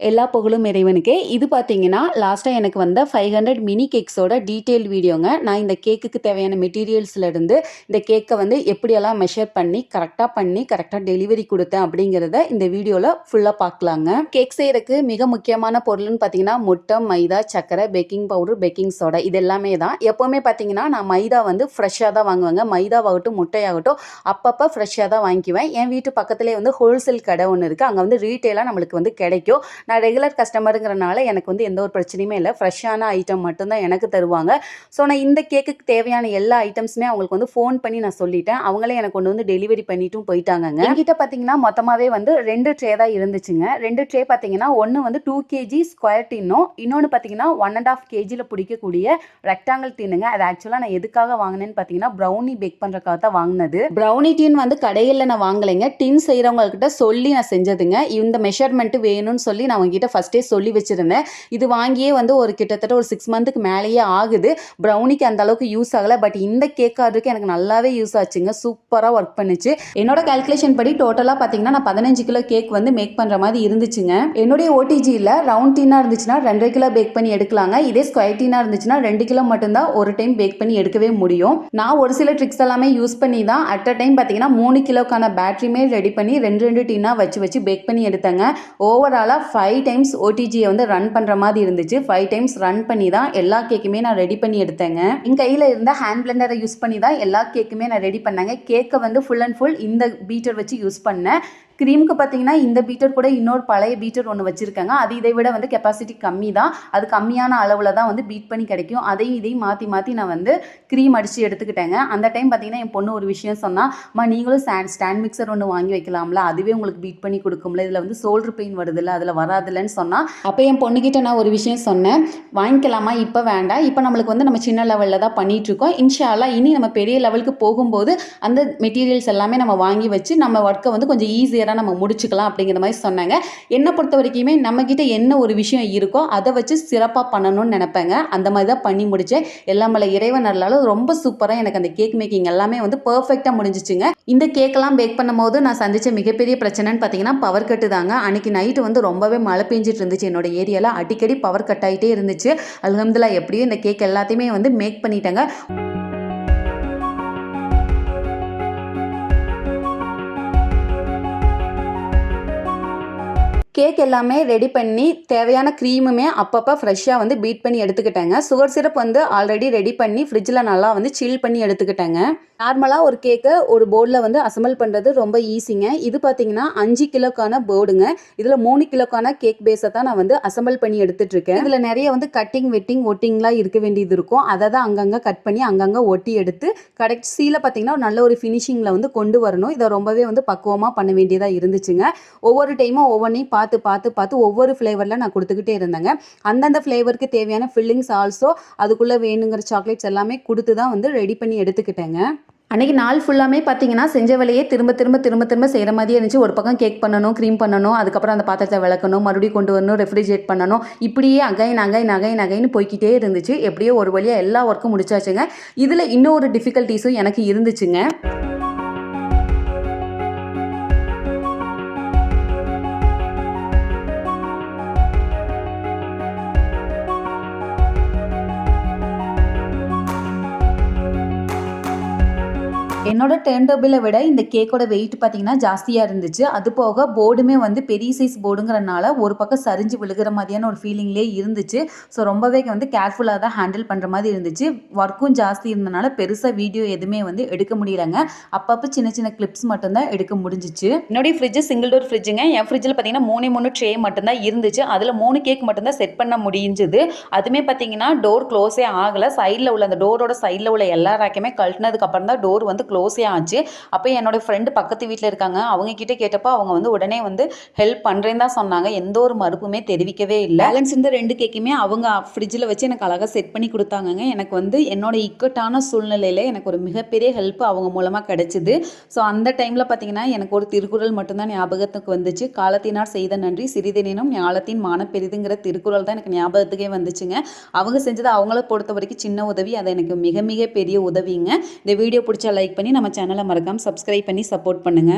எல்லா புகழும் இறைவனுக்கே. இது பார்த்தீங்கன்னா லாஸ்ட்டாக எனக்கு வந்த ஃபைவ் ஹண்ட்ரட் மினி கேக்ஸோட டீட்டெயில் வீடியோங்க நான் இந்த கேக்குக்கு தேவையான மெட்டீரியல்ஸ்லேருந்து இந்த கேக்கை வந்து எப்படியெல்லாம் மெஷர் பண்ணி கரெக்டாக பண்ணி கரெக்டாக டெலிவரி கொடுத்தேன் அப்படிங்கிறத இந்த வீடியோவில் ஃபுல்லாக பார்க்கலாங்க கேக் செய்யறதுக்கு மிக முக்கியமான பொருள்னு பார்த்தீங்கன்னா முட்டை மைதா சக்கரை பேக்கிங் பவுடர் பேக்கிங் சோடா இது எல்லாமே தான். எப்போவுமே பார்த்தீங்கன்னா நான் மைதா வந்து ஃப்ரெஷ்ஷாக தான் வாங்குவேங்க. மைதாவாகட்டும் முட்டையாகட்டும் அப்பப்போ ஃப்ரெஷ்ஷாக தான் வாங்கிக்குவேன். என் வீட்டு பக்கத்துலேயே வந்து ஹோல்சேல் கடை ஒன்று இருக்குது அங்கே வந்து ரீட்டெயிலாக நம்மளுக்கு வந்து கிடைக்கும். நான் ரெகுலர் கஸ்டமருங்கிறனால எனக்கு வந்து எந்த ஒரு பிரச்சனையுமே இல்லை. ஃப்ரெஷ்ஷான ஐட்டம் மட்டும்தான் எனக்கு தருவாங்க. ஸோ நான் இந்த கேக்குக்கு தேவையான எல்லா ஐட்டம்ஸுமே அவங்களுக்கு வந்து ஃபோன் பண்ணி நான் சொல்லிட்டேன். அவங்களே எனக்கு கொண்டு வந்து டெலிவரி பண்ணிட்டும் போயிட்டாங்கங்க. என்கிட்ட பார்த்தீங்கன்னா மொத்தமாகவே வந்து ரெண்டு ட்ரே தான் இருந்துச்சுங்க. ரெண்டு ட்ரே பார்த்தீங்கன்னா ஒன்று வந்து டூ கேஜி ஸ்கொயர் டின்னும் இன்னொன்று பார்த்தீங்கன்னா ஒன் அண்ட் ஆஃப் கேஜியில் பிடிக்கக்கூடிய ரெக்டாங்கிள் டின்னுங்க அது ஆக்சுவலாக நான் எதுக்காக வாங்கினேன்னு பார்த்தீங்கன்னா ப்ரௌனி பேக் பண்ணுறக்காக தான் வாங்கினது. ப்ரௌனி டின் வந்து கடையில் நான் வாங்கலைங்க. டின் செய்கிறவங்கக்கிட்ட சொல்லி நான் செஞ்சதுங்க. இந்த மெஷர்மெண்ட்டு வேணும்னு சொல்லி நான் நான் உங்ககிட்ட ஃபஸ்ட்டே சொல்லி வச்சுருந்தேன். இது வாங்கியே வந்து ஒரு கிட்டத்தட்ட ஒரு சிக்ஸ் மந்த்துக்கு மேலேயே ஆகுது. ப்ரௌனிக்கு அந்த அளவுக்கு யூஸ் ஆகலை. பட் இந்த கேக் ஆர்டருக்கு எனக்கு நல்லாவே யூஸ் ஆச்சுங்க. சூப்பராக ஒர்க் பண்ணுச்சு. என்னோட கால்குலேஷன் படி டோட்டலாக பார்த்தீங்கன்னா நான் பதினஞ்சு கிலோ கேக் வந்து மேக் பண்ணுற மாதிரி இருந்துச்சுங்க. என்னுடைய ஓடிஜியில் ரவுண்ட் டீனாக இருந்துச்சுன்னா ரெண்டரை கிலோ பேக் பண்ணி எடுக்கலாங்க. இதே ஸ்கொயர் டீனாக இருந்துச்சுன்னா ரெண்டு கிலோ மட்டும்தான் ஒரு டைம் பேக் பண்ணி எடுக்கவே முடியும். நான் ஒரு சில ட்ரிக்ஸ் எல்லாமே யூஸ் பண்ணி தான் அட் அ டைம் பார்த்தீங்கன்னா மூணு கிலோக்கான பேட்டரியுமே ரெடி பண்ணி ரெண்டு ரெண்டு டீனாக வச்சு வச்சு பேக் பண்ணி எடுத்தேங்க. ஓவராலாக ஃபைவ் ஃபைவ் டைம்ஸ் ஓடிஜியை வந்து ரன் பண்ணுற மாதிரி இருந்துச்சு. ஃபைவ் டைம்ஸ் ரன் பண்ணி தான் எல்லா கேக்குமே நான் ரெடி பண்ணி எடுத்தேங்க. என் கையில் இருந்த ஹேண்ட் பிளெண்டரை யூஸ் பண்ணி தான் எல்லா கேக்குமே நான் ரெடி பண்ணேங்க. கேக்கை வந்து ஃபுல் அண்ட் ஃபுல் இந்த பீட்டர் வச்சு யூஸ் பண்ணேன். க்ரீமுக்கு பார்த்தீங்கன்னா இந்த பீட்டர் கூட இன்னொரு பழைய பீட்டர் ஒன்று வச்சுருக்காங்க. அது இதை விட வந்து கெப்பாசிட்டி கம்மி தான். அது கம்மியான அளவில் தான் வந்து பீட் பண்ணி கிடைக்கும். அதையும் இதையும் மாற்றி மாற்றி நான் வந்து க்ரீம் அடித்து எடுத்துக்கிட்டேங்க. அந்த டைம் பார்த்தீங்கன்னா என் பொண்ணு ஒரு விஷயம் சொன்னால் அம்மா நீங்களும் ஸ்டாண்ட் ஸ்டாண்ட் மிக்சர் ஒன்று வாங்கி வைக்கலாம்ல. அதுவே உங்களுக்கு பீட் பண்ணி கொடுக்கும்ல. இதில் வந்து சோல்டர் பெயின் வருதுல்ல. அதில் வராதுலன்னு சொன்னால் அப்போ என் பொண்ணுக்கிட்ட நான் ஒரு விஷயம் சொன்னேன். வாங்கிக்கலாமா? இப்போ வேண்டாம். இப்போ நம்மளுக்கு வந்து நம்ம சின்ன லெவலில் தான் பண்ணிகிட்ருக்கோம் இன்ஷாலாக இனி நம்ம பெரிய லெவலுக்கு போகும்போது அந்த மெட்டீரியல்ஸ் எல்லாமே நம்ம வாங்கி வச்சு நம்ம ஒர்க்கை வந்து கொஞ்சம் ஈஸியாக கிளியராக நம்ம முடிச்சுக்கலாம் அப்படிங்கிற மாதிரி சொன்னாங்க. என்னை பொறுத்த வரைக்குமே நம்மக்கிட்ட என்ன ஒரு விஷயம் இருக்கோ அதை வச்சு சிறப்பாக பண்ணணும்னு நினைப்பேங்க. அந்த மாதிரி தான் பண்ணி முடித்தேன் எல்லாம் மலை இறைவனர்லாலும் ரொம்ப சூப்பராக எனக்கு அந்த கேக் மேக்கிங் எல்லாமே வந்து பர்ஃபெக்டாக முடிஞ்சிச்சுங்க. இந்த கேக்கெல்லாம் பேக் பண்ணும்போது நான் சந்தித்த மிகப்பெரிய பிரச்சனைன்னு பார்த்தீங்கன்னா பவர் கட்டு தாங்க. அன்றைக்கி நைட்டு வந்து ரொம்பவே மழை பெஞ்சிட்டு இருந்துச்சு. என்னோட ஏரியாவில் அடிக்கடி பவர் கட் ஆகிட்டே இருந்துச்சு. அலமதுல்லா எப்படியும் இந்த கேக் எல்லாத்தையுமே வந்து மேக் பண்ணிட்டாங்க. கேக் எல்லாமே ரெடி பண்ணி தேவையான க்ரீமுமே அப்பப்போ ஃப்ரெஷ்ஷாக வந்து பீட் பண்ணி எடுத்துக்கிட்டேங்க. சுகர் சிரப் வந்து ஆல்ரெடி ரெடி பண்ணி ஃப்ரிட்ஜில் நல்லா வந்து சில் பண்ணி எடுத்துக்கிட்டேங்க. நார்மலாக ஒரு கேக்கை ஒரு போர்டில் வந்து அசம்பிள் பண்ணுறது ரொம்ப ஈஸிங்க இது பார்த்தீங்கன்னா அஞ்சு கிலோக்கான போர்டுங்க இதில் மூணு கிலோக்கான கேக் பேஸை தான் நான் வந்து அசம்பிள் பண்ணி எடுத்துட்ருக்கேன் இதில் நிறைய வந்து கட்டிங் வெட்டிங் ஒட்டிங்லாம் இருக்க வேண்டியது இருக்கும். அதை தான் அங்கங்கே கட் பண்ணி அங்கங்கே ஒட்டி எடுத்து கடைசியில் பார்த்தீங்கன்னா நல்ல ஒரு ஃபினிஷிங்கில் வந்து கொண்டு வரணும். இதை ரொம்பவே வந்து பக்குவமாக பண்ண வேண்டியதாக இருந்துச்சுங்க. ஒவ்வொரு டைமும் ஒவ்வொன்றையும் பார்த்து பார்த்து பார்த்து பார்த்து ஒவ்வொரு ஃப்ளேவரில் நான் கொடுத்துக்கிட்டே இருந்தேங்க. அந்தந்த ஃப்ளேவருக்கு தேவையான ஃபில்லிங்ஸ் ஆல்சோ அதுக்குள்ளே வேணுங்கிற சாக்லேட்ஸ் எல்லாமே கொடுத்து தான் வந்து ரெடி பண்ணி எடுத்துக்கிட்டேங்க. அன்றைக்கி நாள் ஃபுல்லாமே பார்த்தீங்கன்னா செஞ்ச வேலையே திரும்ப திரும்ப திரும்ப திரும்ப செய்கிற மாதிரியே இருந்துச்சு. ஒரு பக்கம் கேக் பண்ணணும் க்ரீம் பண்ணணும் அதுக்கப்புறம் அந்த பாத்திரத்தை விளக்கணும் மறுபடியும் கொண்டு வரணும் ரெஃப்ரிஜரேட் பண்ணணும். இப்படியே அகைன் அகைன் அகைன் அகைன்னு போய்கிட்டே இருந்துச்சு. எப்படியோ ஒரு வழியாக எல்லா ஒர்க்கும் முடிச்சாச்சுங்க. இதில் இன்னொரு டிஃபிகல்ட்டிஸும் எனக்கு இருந்துச்சுங்க. என்னோட டேர்ன் டேபிளை விட இந்த கேக்கோட வெயிட் பார்த்தீங்கன்னா ஜாஸ்தியாக இருந்துச்சு. அது போக போர்டுமே வந்து பெரிய சைஸ் போர்டுங்கிறனால ஒரு பக்கம் சரிஞ்சு விழுகிற மாதிரியான ஒரு ஃபீலிங்லேயே இருந்துச்சு. ஸோ ரொம்பவே வந்து கேர்ஃபுல்லாக தான் ஹேண்டில் பண்ணுற மாதிரி இருந்துச்சு. ஒர்க்கும் ஜாஸ்தி இருந்தனால பெருசாக வீடியோ எதுவுமே வந்து எடுக்க முடியலங்க. அப்பப்போ சின்ன சின்ன கிளிப்ஸ் மட்டும்தான் எடுக்க முடிஞ்சிச்சு. என்னுடைய ஃப்ரிட்ஜ் சிங்கிள் டோர் ஃப்ரிட்ஜுங்க என் ஃப்ரிட்ஜில் பார்த்தீங்கன்னா மூணு மூணு ட்ரே மட்டும்தான் இருந்துச்சு. அதில் மூணு கேக் மட்டும்தான் செட் பண்ண முடிஞ்சுது. அதுவுமே பார்த்தீங்கன்னா டோர் க்ளோஸே ஆகலை. சைடில் உள்ள அந்த டோரோட சைடில் உள்ள எல்லா ரேக்குமே கழட்டினதுக்கு அப்புறம் தான் டோர் வந்து க்ளோஸே ஆச்சு. அப்போ என்னோடய ஃப்ரெண்டு பக்கத்து வீட்டில் இருக்காங்க. அவங்க கிட்டே கேட்டப்போ அவங்க வந்து உடனே வந்து ஹெல்ப் பண்ணுறேன்னு தான் சொன்னாங்க. எந்த ஒரு மறுப்புமே தெரிவிக்கவே இல்லை. பேலன்ஸ் இந்த ரெண்டு கேக்குமே அவங்க ஃப்ரிட்ஜில் வச்சு எனக்கு அழகாக செட் பண்ணி கொடுத்தாங்கங்க. எனக்கு வந்து என்னோட இக்கட்டான சூழ்நிலையில் எனக்கு ஒரு மிகப்பெரிய ஹெல்ப் அவங்க மூலமாக கிடச்சிது. ஸோ அந்த டைமில் பார்த்தீங்கன்னா எனக்கு ஒரு திருக்குறள் மட்டும்தான் ஞாபகத்துக்கு வந்துச்சு. காலத்தினார் செய்த நன்றி சிறிதெனினும் ஞாலத்தின் மானப்பெரிதுங்கிற திருக்குறள் தான் எனக்கு ஞாபகத்துக்கே வந்துச்சுங்க. அவங்க செஞ்சது அவங்கள பொறுத்த வரைக்கும் சின்ன உதவி. அது எனக்கு மிக மிக பெரிய உதவிங்க. இந்த வீடியோ பிடிச்சா லைக் பண்ணி நம்ம சேனலை மறக்காமல் சப்ஸ்கிரைப் பண்ணி சப்போர்ட் பண்ணுங்கள்